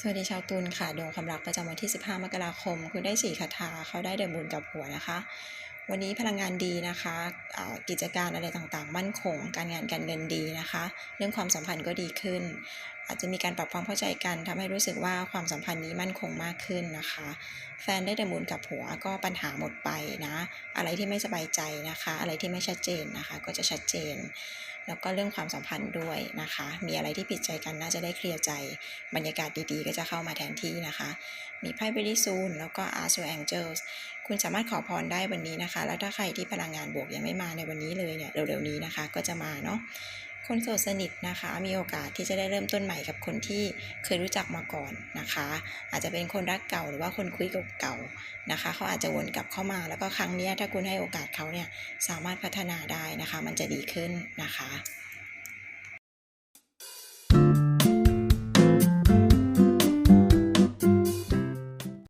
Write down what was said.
สวัสดีชาวตุลค่ะดวงความรักประจำวันที่ 15 มกราคม คุณได้สี่คาถาเขาได้เดินบุญกับหัวนะคะ วันนี้พลังงานดีนะคะอ่ากิจการอะไรต่างๆ มั่นคง การงานการเงินดีนะคะ เรื่องความสัมพันธ์ก็ดีขึ้น อาจจะมีการปรับความเข้าใจกันทำให้รู้สึกว่าความสัมพันธ์นี้มั่นคงมากขึ้นนะคะ แฟนได้เดินบุญกับหัวก็ปัญหาหมดไปนะ อะไรที่ไม่สบายใจนะคะ อะไรที่ไม่ชัดเจนนะคะ ก็จะชัดเจน แล้วก็เรื่องความสัมพันธ์ด้วยนะคะ มีอะไรที่ผิดใจกันน่าจะได้เคลียร์ใจ บรรยากาศดีๆ ก็จะเข้ามาแทนที่นะคะ มีไพ่เบริซูนแล้วก็อาร์ l แองเจิลส์คุณสามารถขอพรได้วันนี้นะคะ แล้วถ้าใครที่พลังงานบวกยังไม่มาในวันนี้เลยเนี่ยเร็วๆนี้นะคะก็จะมาเนาะ คนโสดสนิทนะคะ มีโอกาสที่จะได้เริ่มต้นใหม่กับคนที่เคยรู้จักมาก่อนนะคะ อาจจะเป็นคนรักเก่าหรือว่าคนคุยเก่าๆนะคะ เขาอาจจะวนกลับเข้ามาแล้วก็ครั้งนี้ถ้าคุณให้โอกาสเขาเนี่ยสามารถพัฒนาได้นะคะ มันจะดีขึ้นนะคะ